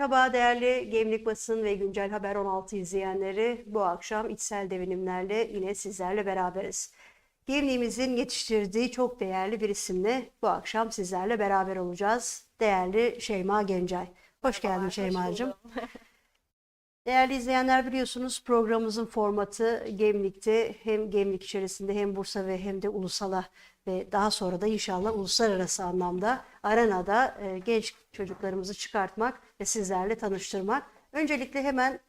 Merhaba değerli Gemlik Basın ve Güncel Haber 16 izleyenleri. Bu akşam içsel devinimlerle yine sizlerle beraberiz. Gemliğimizin yetiştirdiği çok değerli bir isimle bu akşam sizlerle beraber olacağız. Değerli Şeyma Gencay. Hoş geldin Merhabalar, hoş Şeyma'cığım. Değerli izleyenler biliyorsunuz programımızın formatı Gemlik'te hem Gemlik içerisinde hem Bursa ve hem de ulusala ve daha sonra da inşallah uluslararası anlamda arenada e, genç çocuklarımızı çıkartmak ve sizlerle tanıştırmak. Öncelikle hemen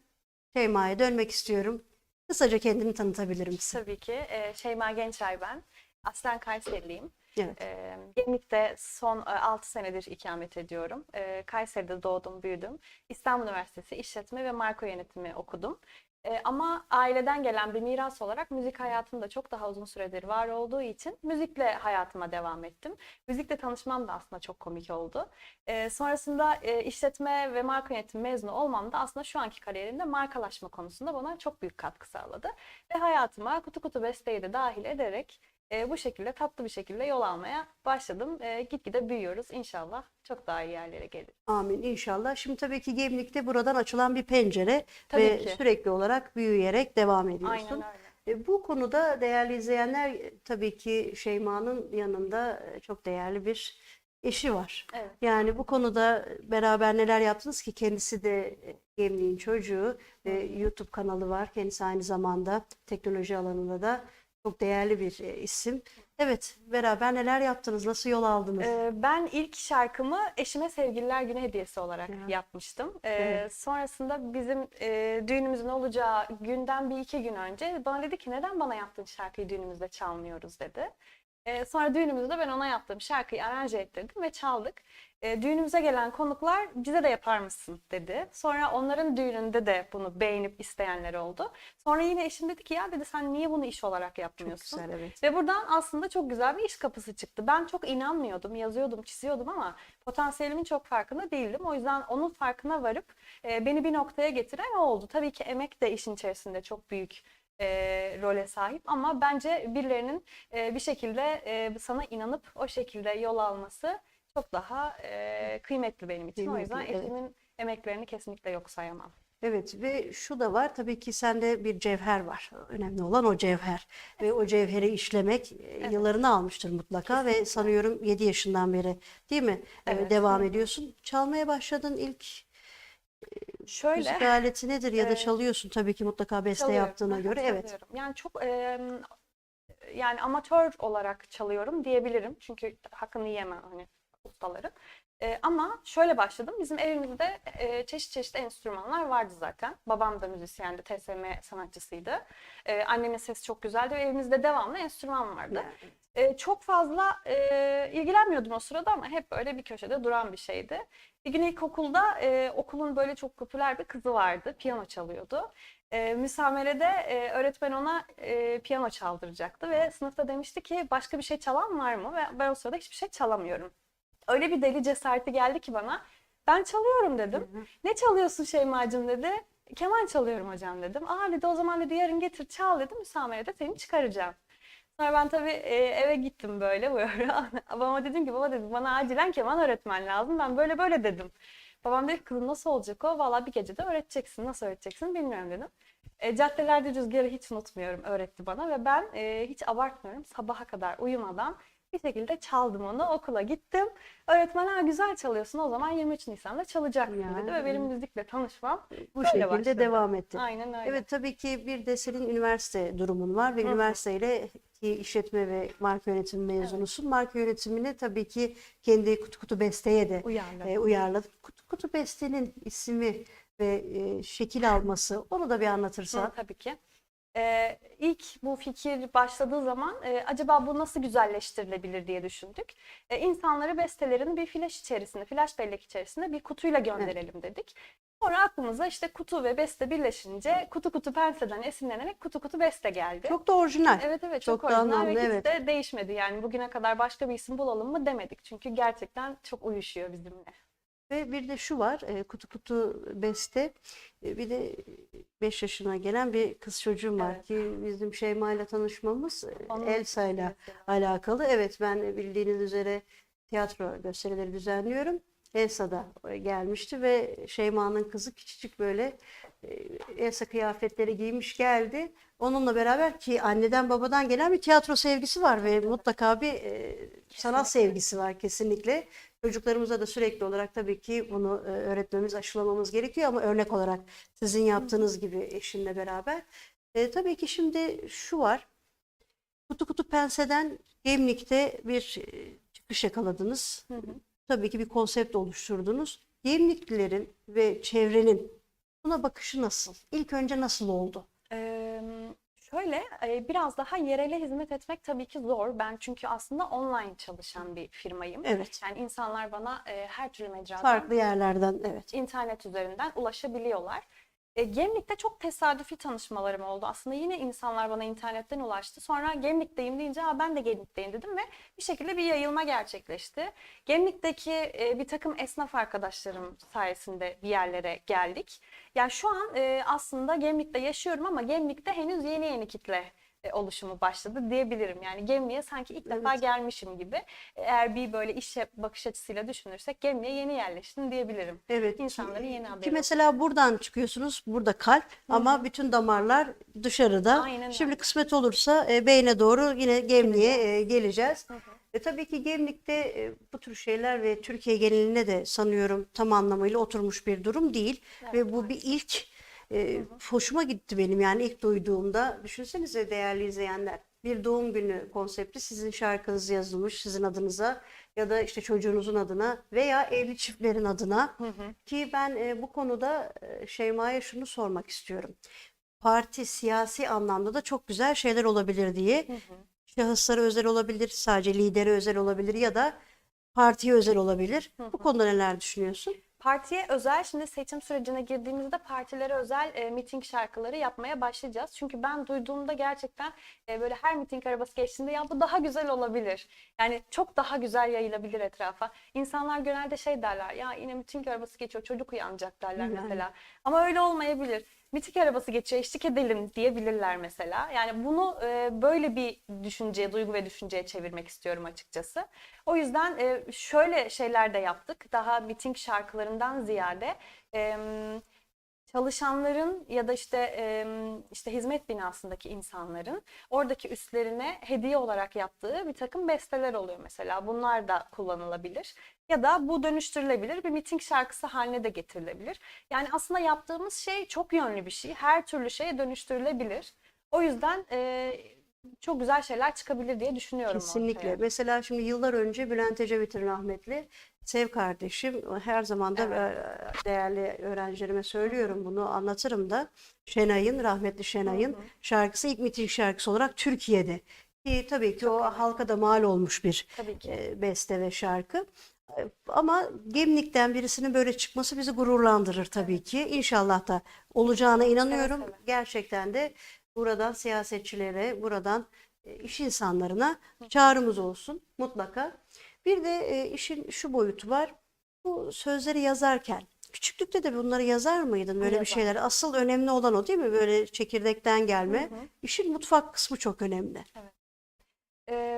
Şeyma'ya dönmek istiyorum. Kısaca kendini tanıtabilir misin? Tabii ki. Ee, Şeyma Gençay ben. Aslen Kayseriliyim. Evet. Ee, Gemlik'te son 6 senedir ikamet ediyorum. Ee, Kayseri'de doğdum, büyüdüm. İstanbul Üniversitesi İşletme ve Marka Yönetimi okudum. Ee, ama aileden gelen bir miras olarak müzik hayatımda çok daha uzun süredir var olduğu için müzikle hayatıma devam ettim. Müzikle tanışmam da aslında çok komik oldu. Ee, sonrasında e, işletme ve marka yönetimi mezunu olmam da aslında şu anki kariyerimde markalaşma konusunda bana çok büyük katkı sağladı. Ve hayatıma kutu kutu besteyi de dahil ederek e, bu şekilde tatlı bir şekilde yol almaya başladım. E, gitgide büyüyoruz. İnşallah çok daha iyi yerlere gelir. Amin inşallah. Şimdi tabii ki Gemlik'te buradan açılan bir pencere Tabii ve ki. sürekli olarak büyüyerek devam ediyorsun. Aynen öyle. E, Bu konuda değerli izleyenler e, tabii ki Şeyma'nın yanında e, çok değerli bir eşi var. Evet. Yani bu konuda beraber neler yaptınız ki kendisi de Gemlik'in çocuğu ve YouTube kanalı var. Kendisi aynı zamanda teknoloji alanında da çok değerli bir e, isim. Evet, beraber neler yaptınız? Nasıl yol aldınız? E, ben ilk şarkımı eşime Sevgililer Günü hediyesi olarak Ya. yapmıştım. E, Evet. sonrasında bizim e, düğünümüzün olacağı günden bir iki gün önce bana dedi ki neden bana yaptığın şarkıyı düğünümüzde çalmıyoruz dedi. E, sonra düğünümüzde ben ona yaptığım şarkıyı aranje ettirdim ve çaldık. E, düğünümüze gelen konuklar bize de yapar mısın dedi. Sonra onların düğününde de bunu beğenip isteyenler oldu. Sonra yine eşim dedi ki ya dedi sen niye bunu iş olarak Çok yapmıyorsun? güzel evet. Ve buradan aslında çok güzel bir iş kapısı çıktı. Ben çok inanmıyordum, yazıyordum, çiziyordum ama potansiyelimin çok farkında değildim. O yüzden onun farkına varıp e, beni bir noktaya getiren o oldu. Tabii ki emek de işin içerisinde çok büyük e, role sahip ama bence birilerinin e, bir şekilde e, sana inanıp o şekilde yol alması çok daha e, kıymetli benim için. o yüzden Kıymetli, evet. eşimin emeklerini kesinlikle yok sayamam. Evet ve şu da var tabii ki sende bir cevher var. Önemli olan o cevher ve o cevheri işlemek e, yıllarını almıştır mutlaka ve sanıyorum 7 yaşından beri değil mi Evet. devam ediyorsun. Çalmaya başladın ilk Şöyle müzik aleti nedir ya da e, çalıyorsun tabii ki mutlaka beste Çalıyorum. yaptığına göre evet. çalıyorum. Yani çok e, yani amatör olarak çalıyorum diyebilirim. Çünkü hakkını yiyemem hani ustaların. E, ama şöyle başladım. Bizim evimizde e, çeşit çeşit enstrümanlar vardı zaten. Babam da müzisyendi, TSM sanatçısıydı. E, annemin sesi çok güzeldi ve evimizde devamlı enstrüman vardı. Yani, E, çok fazla e, ilgilenmiyordum o sırada ama hep böyle bir köşede duran bir şeydi. Bir gün ilkokulda e, okulun böyle çok popüler bir kızı vardı. Piyano çalıyordu. E, müsamerede e, öğretmen ona e, piyano çaldıracaktı ve sınıfta demişti ki başka bir şey çalan var mı? Ve ben o sırada hiçbir şey çalamıyorum. Öyle bir deli cesareti geldi ki bana. Ben çalıyorum dedim. Hı hı. Ne çalıyorsun Şeyma'cığım dedi. Keman çalıyorum hocam dedim. Aa dedi o zaman dedi yarın getir çal dedi. Müsamerede seni çıkaracağım. Sonra ben tabii e, eve gittim böyle böyle. Babama dedim ki baba dedim bana acilen keman öğretmen lazım. Ben böyle böyle dedim. Babam dedi kızım nasıl olacak o? Valla bir gecede öğreteceksin. Nasıl öğreteceksin bilmiyorum dedim. E, caddelerde rüzgarı hiç unutmuyorum öğretti bana ve ben e, hiç abartmıyorum sabaha kadar uyumadan bir şekilde çaldım onu okula gittim. Öğretmen ha güzel çalıyorsun o zaman 23 Nisan'da çalacaksın Yani, dedi ve benim müzikle tanışmam bu şekilde başladı. devam etti. Aynen öyle. Evet tabii ki bir de senin üniversite durumun var ve üniversiteyle ki işletme ve marka yönetimi mezunusun. Marka yönetimini tabii ki kendi kutu kutu besteye de Uyarladım. e, uyarladın. Kutu kutu bestenin ismi ve e, şekil alması onu da bir anlatırsan. Hı, tabii ki. Ee, ilk bu fikir başladığı zaman e, acaba bu nasıl güzelleştirilebilir diye düşündük. E, insanları bestelerin bir flash içerisinde, flash bellek içerisinde bir kutuyla gönderelim dedik. Sonra aklımıza işte kutu ve beste birleşince kutu kutu penseden esinlenerek kutu kutu beste geldi. Çok da orijinal. Evet evet çok, çok orijinal anlamlı, ve evet. de değişmedi. Yani bugüne kadar başka bir isim bulalım mı demedik. Çünkü gerçekten çok uyuşuyor bizimle. Ve bir de şu var, e, kutu kutu beste. E, bir de 5 yaşına gelen bir kız çocuğum var Evet. ki bizim Şeyma ile tanışmamız e, Onun Elsa ile alakalı. Evet ben bildiğiniz üzere tiyatro gösterileri düzenliyorum. Elsa'da gelmişti ve Şeyma'nın kızı küçücük böyle e, Elsa kıyafetleri giymiş geldi. Onunla beraber ki anneden babadan gelen bir tiyatro sevgisi var ve mutlaka bir e, sanat sevgisi var kesinlikle. Çocuklarımıza da sürekli olarak tabii ki bunu e, öğretmemiz, aşılamamız gerekiyor ama örnek olarak sizin yaptığınız gibi eşinle beraber. E, tabii ki şimdi şu var. Kutu kutu penseden Gemlik'te bir e, çıkış yakaladınız. Hı hı. Tabii ki bir konsept oluşturdunuz. Gemliklilerin ve çevrenin buna bakışı nasıl? İlk önce nasıl oldu? Şöyle biraz daha yerele hizmet etmek tabii ki zor. Ben çünkü aslında online çalışan bir firmayım. Evet. Yani insanlar bana her türlü mecradan Farklı yerlerden evet. internet üzerinden ulaşabiliyorlar. E, Gemlik'te çok tesadüfi tanışmalarım oldu. Aslında yine insanlar bana internetten ulaştı. Sonra Gemlik'teyim deyince "Aa, ben de Gemlik'teyim dedim ve bir şekilde bir yayılma gerçekleşti. Gemlik'teki e, bir takım esnaf arkadaşlarım sayesinde bir yerlere geldik. Yani şu an e, aslında Gemlik'te yaşıyorum ama Gemlik'te henüz yeni yeni kitle oluşumu başladı diyebilirim. Yani Gemlik'e sanki ilk defa Evet. gelmişim gibi. Eğer bir böyle işe bakış açısıyla düşünürsek Gemlik'e yeni yerleştim diyebilirim. Evet. İnsanların yeni haberi Ki oldu. mesela buradan çıkıyorsunuz. Burada kalp ama bütün damarlar dışarıda. Aynen Şimdi öyle. kısmet olursa e, beyne doğru yine Gemlik'e e, geleceğiz. E, tabii ki Gemlik'te e, bu tür şeyler ve Türkiye genelinde de sanıyorum tam anlamıyla oturmuş bir durum değil. Evet, Ve bu bir ilk. E, hoşuma gitti benim yani ilk duyduğumda. Düşünsenize değerli izleyenler. Bir doğum günü konsepti sizin şarkınız yazılmış sizin adınıza ya da işte çocuğunuzun adına veya evli çiftlerin adına. Hı hı. Ki ben e, bu konuda e, Şeyma'ya şunu sormak istiyorum. Parti siyasi anlamda da çok güzel şeyler olabilir diye. Hı hı. Şahıslara özel olabilir, sadece lidere özel olabilir ya da partiye özel olabilir. Hı Bu konuda neler düşünüyorsun? Partiye özel şimdi seçim sürecine girdiğimizde partilere özel e, miting şarkıları yapmaya başlayacağız. Çünkü ben duyduğumda gerçekten e, böyle her miting arabası geçtiğinde ya bu daha güzel olabilir. Yani çok daha güzel yayılabilir etrafa. İnsanlar genelde şey derler ya yine miting arabası geçiyor çocuk uyanacak derler mesela. Ama öyle olmayabilir. Miting arabası geçiyor eşlik edelim diyebilirler mesela. Yani bunu e, böyle bir düşünceye, duygu ve düşünceye çevirmek istiyorum açıkçası. O yüzden e, şöyle şeyler de yaptık. Daha miting şarkılarından ziyade e, çalışanların ya da işte işte hizmet binasındaki insanların oradaki üstlerine hediye olarak yaptığı bir takım besteler oluyor mesela. Bunlar da kullanılabilir. Ya da bu dönüştürülebilir bir miting şarkısı haline de getirilebilir. Yani aslında yaptığımız şey çok yönlü bir şey. Her türlü şeye dönüştürülebilir. O yüzden çok güzel şeyler çıkabilir diye düşünüyorum Kesinlikle. ortaya. Mesela şimdi yıllar önce Bülent Ecevit'in rahmetli Sev kardeşim her zaman da Evet. e, değerli öğrencilerime söylüyorum bunu anlatırım da Şenay'ın rahmetli Şenay'ın şarkısı ilk miting şarkısı olarak Türkiye'de ki tabii ki Çok o önemli. halka da mal olmuş bir e, beste ve şarkı. E, Ama Gemlik'ten birisinin böyle çıkması bizi gururlandırır tabii ki. İnşallah da olacağına inanıyorum. seve. Gerçekten de buradan siyasetçilere, buradan e, iş insanlarına çağrımız olsun mutlaka. Bir de e, işin şu boyutu var. Bu sözleri yazarken küçüklükte de bunları yazar mıydın böyle bir şeyler? Asıl önemli olan o değil mi? Böyle çekirdekten gelme. Hı hı. İşin mutfak kısmı çok önemli.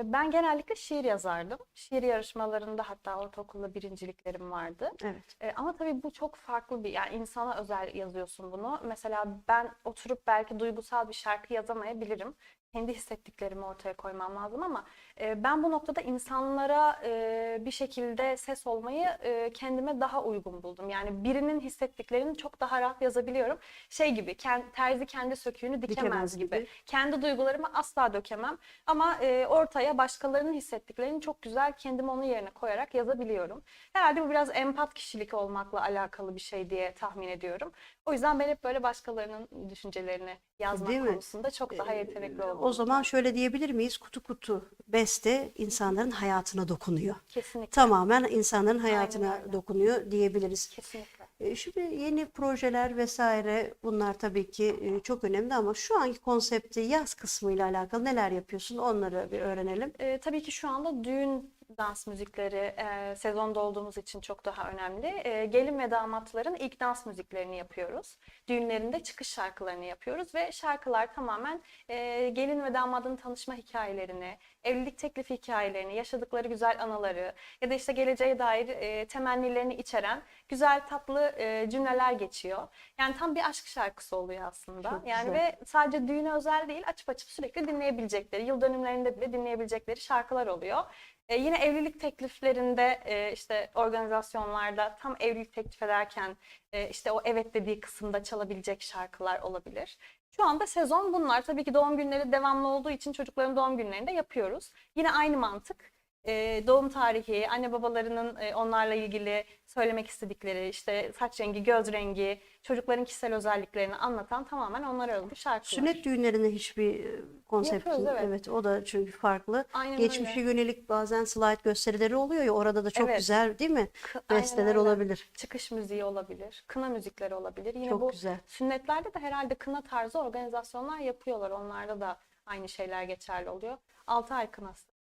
Ben genellikle şiir yazardım. Şiir yarışmalarında hatta ortaokulda birinciliklerim vardı. Evet. Ee, ama tabii bu çok farklı bir yani insana özel yazıyorsun bunu. Mesela ben oturup belki duygusal bir şarkı yazamayabilirim. Kendi hissettiklerimi ortaya koymam lazım ama e, ben bu noktada insanlara e, bir şekilde ses olmayı e, kendime daha uygun buldum. Yani birinin hissettiklerini çok daha rahat yazabiliyorum. Şey gibi ken- terzi kendi söküğünü dikemez, Dikemez gibi. gibi. Kendi duygularımı asla dökemem ama e, ortaya başkalarının hissettiklerini çok güzel kendim onun yerine koyarak yazabiliyorum. Herhalde bu biraz empat kişilik olmakla alakalı bir şey diye tahmin ediyorum. O yüzden ben hep böyle başkalarının düşüncelerini yazmak Değil mi? konusunda çok daha yetenekli oldum. O zaman şöyle diyebilir miyiz? Kutu kutu beste insanların hayatına dokunuyor. kesinlikle. Tamamen insanların hayatına dokunuyor diyebiliriz. Kesinlikle. E, Şimdi yeni projeler vesaire bunlar tabii ki e, çok önemli ama şu anki konsepti yaz kısmıyla alakalı neler yapıyorsun onları bir öğrenelim. E, tabii ki şu anda düğün dans müzikleri e, sezonda olduğumuz için çok daha önemli. E, gelin ve damatların ilk dans müziklerini yapıyoruz. Düğünlerinde çıkış şarkılarını yapıyoruz ve şarkılar tamamen e, gelin ve damadın tanışma hikayelerini, evlilik teklifi hikayelerini, yaşadıkları güzel anıları ya da işte geleceğe dair e, temennilerini içeren güzel tatlı e, cümleler geçiyor. Yani tam bir aşk şarkısı oluyor aslında. Çok yani güzel. ve sadece düğüne özel değil, açıp açıp sürekli dinleyebilecekleri, yıl dönümlerinde bile dinleyebilecekleri şarkılar oluyor. E, yine evlilik tekliflerinde e, işte organizasyonlarda tam evlilik teklif ederken e, işte o evet dediği kısımda çalabilecek şarkılar olabilir. Şu anda sezon bunlar. Tabii ki doğum günleri devamlı olduğu için çocukların doğum günlerinde yapıyoruz. Yine aynı mantık. E, doğum tarihi, anne babalarının e, onlarla ilgili söylemek istedikleri, işte saç rengi, göz rengi, çocukların kişisel özelliklerini anlatan tamamen onlara özgü şarkılar. Sünnet düğünlerinde hiçbir e, konseptin Yapıyoruz, evet. o da çünkü farklı. Aynen Geçmişe öyle. yönelik bazen slide gösterileri oluyor ya orada da çok Evet. güzel değil mi? K- Besteler öyle. olabilir. çıkış müziği olabilir, kına müzikleri olabilir. Yine Çok bu güzel. sünnetlerde de herhalde kına tarzı organizasyonlar yapıyorlar. Onlarda da aynı şeyler geçerli oluyor. 6 ay kınası.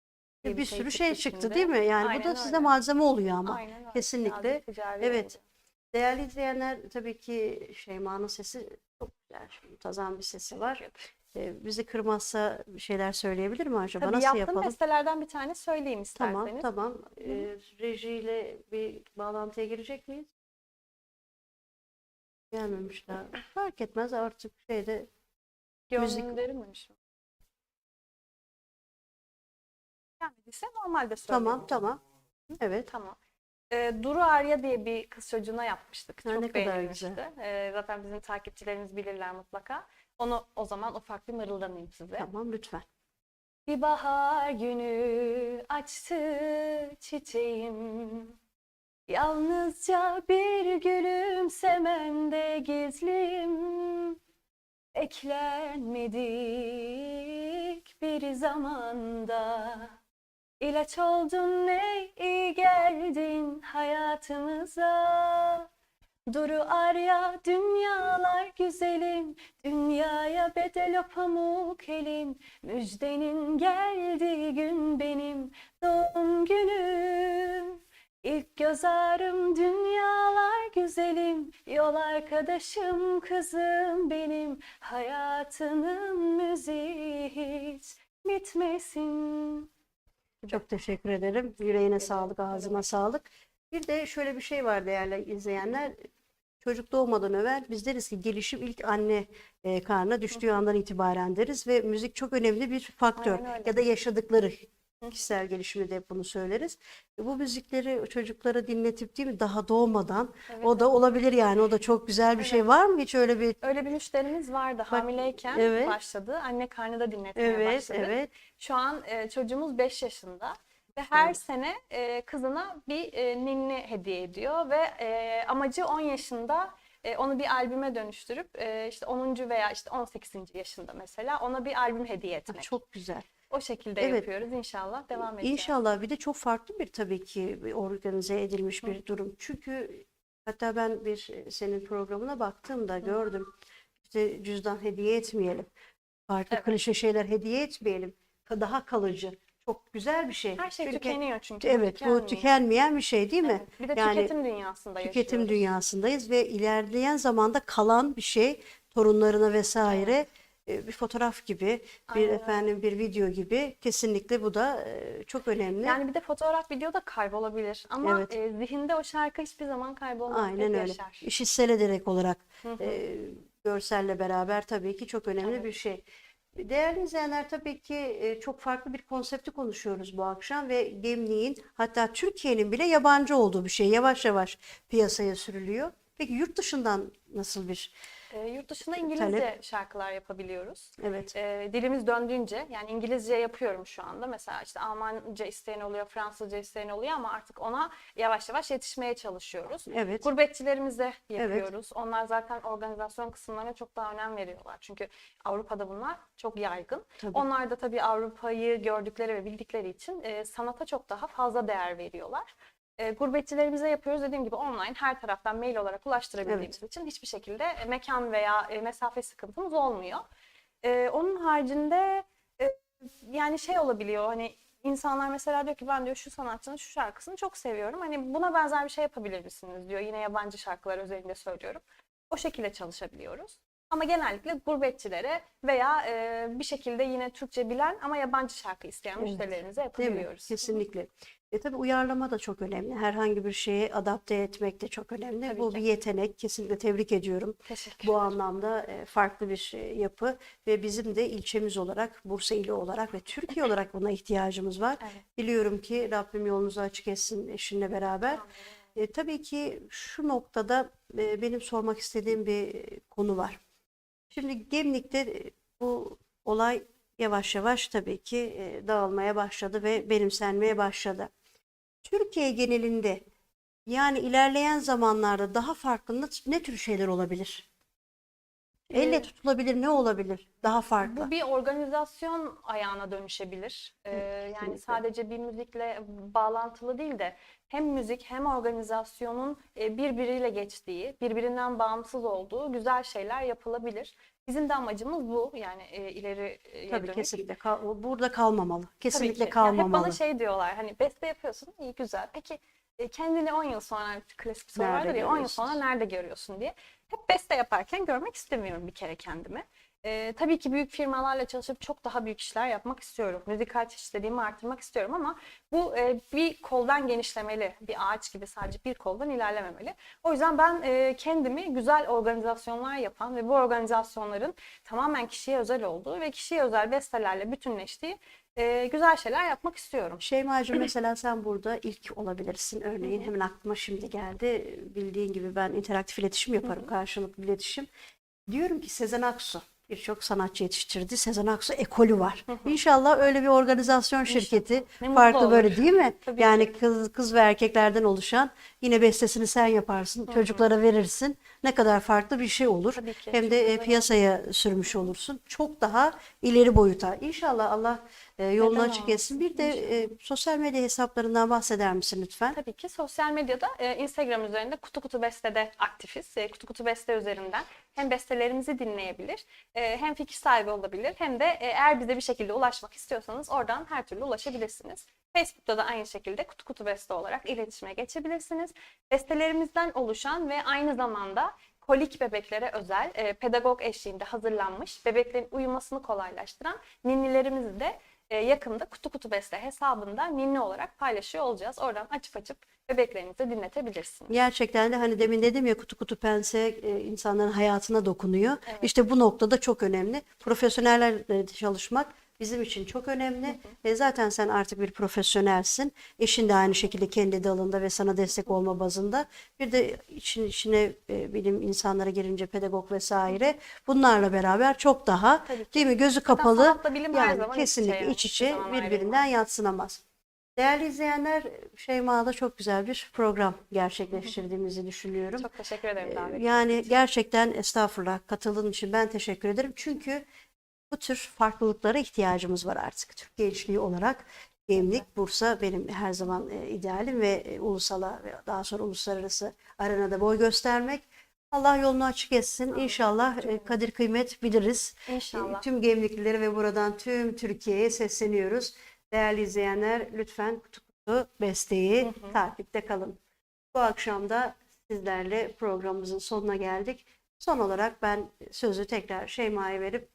Diye Bir sürü çıktı şey çıktı şimdi. değil mi? Yani bu Aynen da size öyle. malzeme oluyor ama. Aynen öyle. kesinlikle. Evet. oldu. Değerli izleyenler tabii ki Şeyma'nın sesi çok güzel, muntazam bir sesi var. Ee, bizi kırmazsa bir şeyler söyleyebilir mi acaba? Tabii Nasıl yapalım? bestelerden bir tane söyleyeyim Tamam, isterseniz. tamam. Ee, rejiyle bir bağlantıya girecek miyiz? Gelmemiş daha. Fark etmez artık şeyde müzik- Gönderilmemiş mi? Gelmediyse normalde söyleyeyim. tamam tamam. Evet. Tamam. Ee, Duru Arya diye bir kız çocuğuna yapmıştık. Ha, Çok ne kadar beğenilmişti. güzel. Ee, zaten bizim takipçilerimiz bilirler mutlaka. Onu o zaman ufak bir mırıldanayım size. Tamam lütfen. Bir bahar günü açtı çiçeğim. Yalnızca bir gülümsemende gizlim. Eklenmedik bir zamanda. İlaç oldun ne iyi geldin hayatımıza. Duru Arya dünyalar güzelim, dünyaya bedel o pamuk elim. Müjdenin geldiği gün benim doğum günüm. İlk göz ağrım dünyalar güzelim, yol arkadaşım kızım benim. Hayatının müziği hiç bitmesin. Çok teşekkür ederim. Yüreğine sağlık, ağzına sağlık. Bir de şöyle bir şey var değerli izleyenler. Çocuk doğmadan evvel biz deriz ki gelişim ilk anne e, karnına düştüğü andan itibaren deriz ve müzik çok önemli bir faktör. Ya da yaşadıkları kişisel gelişimde de hep bunu söyleriz. E, Bu müzikleri çocuklara dinletip değil mi daha doğmadan Evet, o da olabilir yani o da çok güzel bir şey var mı hiç öyle bir Öyle bir müşterimiz vardı. Hamileyken evet. başladı. Anne karnında dinletmeye evet başladı. evet Şu an e, çocuğumuz 5 yaşında ve her sene e, kızına bir e, ninni hediye ediyor ve e, amacı 10 yaşında e, onu bir albüme dönüştürüp e, işte 10. veya işte 18. yaşında mesela ona bir albüm hediye etmek. çok güzel. O şekilde Evet. yapıyoruz inşallah devam edeceğiz. İnşallah bir de çok farklı bir tabii ki organize edilmiş bir durum. Çünkü hatta ben bir e, senin programına baktığımda gördüm. İşte cüzdan hediye etmeyelim. Farklı Evet. klişe şeyler hediye etmeyelim. Daha kalıcı. Çok güzel bir şey. Her şey Çünkü- tükeniyor çünkü. Evet, bu tükenmeyen bir şey değil mi? Evet, Bir de Yani tüketim dünyasında Tüketim yaşıyoruz. dünyasındayız ve ilerleyen zamanda kalan bir şey torunlarına vesaire e, bir fotoğraf gibi, bir Aynen efendim bir video gibi kesinlikle bu da e, çok önemli. Yani bir de fotoğraf video da kaybolabilir ama Evet. e, zihinde o şarkı hiçbir zaman kaybolmaz. Aynen öyle. yaşar. İşitsel ederek olarak Hı hı. e, görselle beraber tabii ki çok önemli Evet. bir şey. Değerli izleyenler tabii ki e, çok farklı bir konsepti konuşuyoruz bu akşam ve Gemlik'in hatta Türkiye'nin bile yabancı olduğu bir şey yavaş yavaş piyasaya sürülüyor. Peki yurt dışından nasıl bir E, yurt dışında İngilizce şarkılar yapabiliyoruz. evet E, dilimiz döndüğünce yani İngilizce yapıyorum şu anda. Mesela işte Almanca isteyen oluyor, Fransızca isteyen oluyor ama artık ona yavaş yavaş yetişmeye çalışıyoruz. evet Gurbetçilerimize yapıyoruz. Onlar zaten organizasyon kısımlarına çok daha önem veriyorlar. Çünkü Avrupa'da bunlar çok yaygın. tabii. Onlar da tabii Avrupa'yı gördükleri ve bildikleri için e, sanata çok daha fazla değer veriyorlar. E, gurbetçilerimize yapıyoruz dediğim gibi online her taraftan mail olarak ulaştırabildiğimiz için hiçbir şekilde e, mekan veya e, mesafe sıkıntımız olmuyor. E, onun haricinde e, yani şey olabiliyor hani İnsanlar mesela diyor ki ben diyor şu sanatçının şu şarkısını çok seviyorum. Hani buna benzer bir şey yapabilir misiniz diyor. Yine yabancı şarkılar özelinde söylüyorum. O şekilde çalışabiliyoruz. Ama genellikle gurbetçilere veya e, bir şekilde yine Türkçe bilen ama yabancı şarkı isteyen Evet. müşterilerimize yapabiliyoruz. Kesinlikle. E tabii uyarlama da çok önemli. Herhangi bir şeye adapte etmek de çok önemli. Tabii Bu ki. bir yetenek. Kesinlikle tebrik ediyorum. Teşekkür Bu anlamda e, farklı bir e, yapı ve bizim de ilçemiz olarak, Bursa ili olarak ve Türkiye olarak buna ihtiyacımız var. Evet. Biliyorum ki Rabbim yolunuzu açık etsin eşinle beraber. E, tabii ki şu noktada e, benim sormak istediğim bir konu var. Şimdi Gemlik'te bu olay yavaş yavaş tabii ki e, dağılmaya başladı ve benimsenmeye başladı. Türkiye genelinde yani ilerleyen zamanlarda daha farklı ne, tür şeyler olabilir? Elle Ee, tutulabilir ne olabilir daha farklı? Bu bir organizasyon ayağına dönüşebilir. Ee, yani sadece bir müzikle bağlantılı değil de hem müzik hem organizasyonun e, birbiriyle geçtiği, birbirinden bağımsız olduğu güzel şeyler yapılabilir. Bizim de amacımız bu. Yani e, ileri Tabii dönük. kesinlikle kal- burada kalmamalı. Tabii Kesinlikle ki. Ya hep kalmamalı. bana şey diyorlar hani beste yapıyorsun iyi güzel. Peki e, kendini 10 yıl sonra klasik soru Nerede vardır ya 10 yıl sonra nerede görüyorsun diye. Hep beste yaparken görmek istemiyorum bir kere kendimi. E, tabii ki büyük firmalarla çalışıp çok daha büyük işler yapmak istiyorum. Müzikal çeşitliliğimi artırmak istiyorum ama bu e, bir koldan genişlemeli. Bir ağaç gibi sadece bir koldan ilerlememeli. O yüzden ben e, kendimi güzel organizasyonlar yapan ve bu organizasyonların tamamen kişiye özel olduğu ve kişiye özel bestelerle bütünleştiği e, güzel şeyler yapmak istiyorum. Şeyma'cığım mesela sen burada ilk olabilirsin. Örneğin hemen aklıma şimdi geldi. Bildiğin gibi ben interaktif iletişim yaparım, karşılıklı iletişim. Diyorum ki Sezen Aksu birçok sanatçı yetiştirdi. Sezen Aksu ekolü var. İnşallah öyle bir organizasyon şirketi mutlu farklı böyle değil mi? Tabii yani ki. kız kız ve erkeklerden oluşan yine bestesini sen yaparsın, çocuklara verirsin. Ne kadar farklı bir şey olur. Hem de e, piyasaya sürmüş olursun. Çok daha ileri boyuta. İnşallah Allah e, yolunu Neden açık etsin. Bir de e, sosyal medya hesaplarından bahseder misin lütfen? Tabii ki sosyal medyada e, Instagram üzerinde Kutu Kutu Beste'de aktifiz. E, Kutu Kutu Beste üzerinden hem bestelerimizi dinleyebilir, e, hem fikir sahibi olabilir, hem de e, eğer bize bir şekilde ulaşmak istiyorsanız oradan her türlü ulaşabilirsiniz. Facebook'ta da aynı şekilde Kutu Kutu Beste olarak iletişime geçebilirsiniz. Bestelerimizden oluşan ve aynı zamanda kolik bebeklere özel e, pedagog eşliğinde hazırlanmış bebeklerin uyumasını kolaylaştıran ninnilerimizi de e, yakında Kutu Kutu Beste hesabında ninni olarak paylaşıyor olacağız. Oradan açıp açıp bebeklerinize dinletebilirsiniz. Gerçekten de hani demin dedim ya kutu kutu pense e, insanların hayatına dokunuyor. Evet. İşte bu noktada çok önemli. Profesyonellerle çalışmak bizim için çok önemli. E, zaten sen artık bir profesyonelsin. Eşin de aynı şekilde kendi dalında ve sana destek olma bazında. Bir de için içine e, bilim insanlara girince pedagog vesaire bunlarla beraber çok daha değil mi gözü kapalı sanatla bilim her yani zaman iç kesinlikle yani, iç hiçbir içe zaman birbirinden yatsınamaz. Değerli izleyenler Şeyma'da çok güzel bir program gerçekleştirdiğimizi düşünüyorum. Çok teşekkür ederim davet Ee, Yani gerçekten estağfurullah katıldığın için ben teşekkür ederim. Çünkü bu tür farklılıklara ihtiyacımız var artık. Türk gençliği olarak Gemlik, Bursa benim her zaman e, idealim ve e, ulusala ve daha sonra uluslararası arenada boy göstermek. Allah yolunu açık etsin. İnşallah e, kadir kıymet biliriz. İnşallah. Tüm Gemliklilere ve buradan tüm Türkiye'ye sesleniyoruz. Değerli izleyenler lütfen kutu kutu besteyi takipte kalın. Bu akşam da sizlerle programımızın sonuna geldik. Son olarak ben sözü tekrar Şeyma'ya verip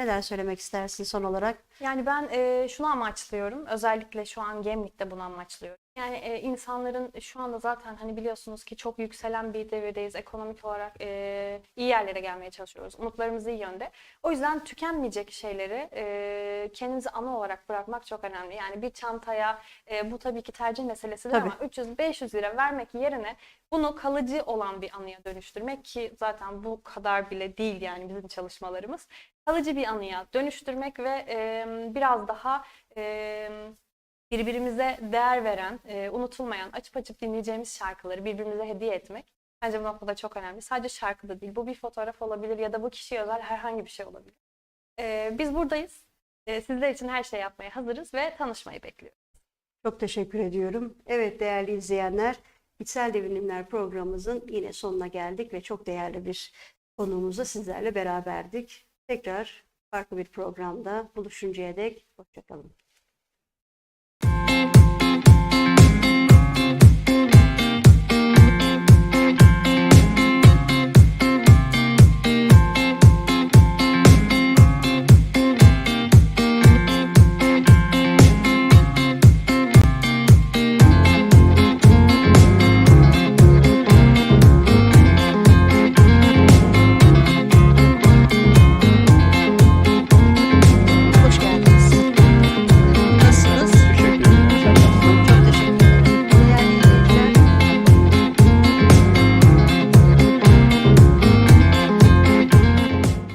neler söylemek istersin son olarak? Yani ben e, şunu amaçlıyorum. Özellikle şu an Gemlik'te bunu amaçlıyorum. Yani e, insanların şu anda zaten hani biliyorsunuz ki çok yükselen bir devirdeyiz. Ekonomik olarak e, iyi yerlere gelmeye çalışıyoruz. Umutlarımız iyi yönde. O yüzden tükenmeyecek şeyleri e, kendinize ana olarak bırakmak çok önemli. Yani bir çantaya e, bu tabii ki tercih meselesidir Tabii. ama 300-500 lira vermek yerine bunu kalıcı olan bir anıya dönüştürmek ki zaten bu kadar bile değil yani bizim çalışmalarımız. Kalıcı bir anıya dönüştürmek ve e, biraz daha e, birbirimize değer veren, e, unutulmayan, açıp açıp dinleyeceğimiz şarkıları birbirimize hediye etmek bence bu noktada çok önemli. Sadece şarkı da değil, bu bir fotoğraf olabilir ya da bu kişiye özel herhangi bir şey olabilir. E, biz buradayız. E, sizler için her şey yapmaya hazırız ve tanışmayı bekliyoruz. Çok teşekkür ediyorum. Evet değerli izleyenler, İçsel Devrimler programımızın yine sonuna geldik ve çok değerli bir konuğumuzla sizlerle beraberdik. Tekrar farklı bir programda buluşuncaya dek hoşçakalın.